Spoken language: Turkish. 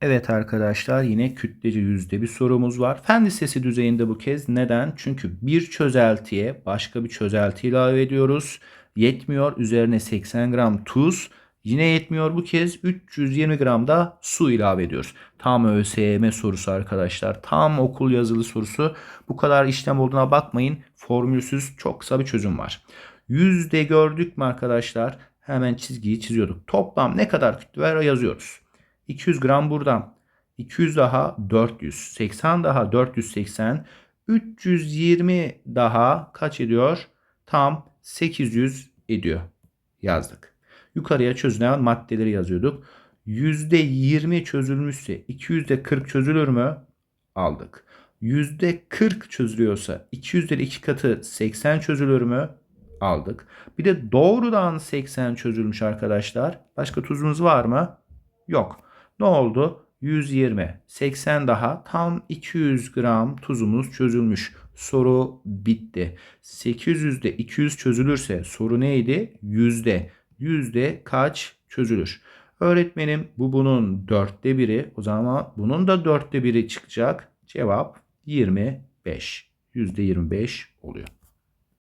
Evet arkadaşlar yine kütlece yüzde bir sorumuz var. Fen lisesi düzeyinde bu kez. Neden? Çünkü bir çözeltiye başka bir çözelti ilave ediyoruz. Yetmiyor. Üzerine 80 gram tuz. Yine yetmiyor bu kez 320 gram da su ilave ediyoruz. Tam ÖSYM sorusu arkadaşlar. Tam okul yazılı sorusu. Bu kadar işlem olduğuna bakmayın. Formülsüz çok kısa bir çözüm var. Yüzde gördük mü arkadaşlar? Hemen çizgiyi çiziyorduk. Toplam ne kadar kütle var yazıyoruz. 200 gram buradan. 200 daha 400. 80 daha 480. 320 daha kaç ediyor? Tam 800 ediyor. Yazdık. Yukarıya çözülen maddeleri yazıyorduk. %20 çözülmüşse 200'de 40 çözülür mü? Aldık. %40 çözülüyorsa 200'de 2 katı 80 çözülür mü? Aldık. Bir de doğrudan 80 çözülmüş arkadaşlar. Başka tuzumuz var mı? Yok. Ne oldu? 120, 80 daha tam 200 gram tuzumuz çözülmüş. Soru bitti. 800'de 200 çözülürse soru neydi? Yüzde. Yüzde kaç çözülür? Öğretmenim bu bunun dörtte biri. O zaman bunun da dörtte biri çıkacak. Cevap 25. Yüzde 25 oluyor.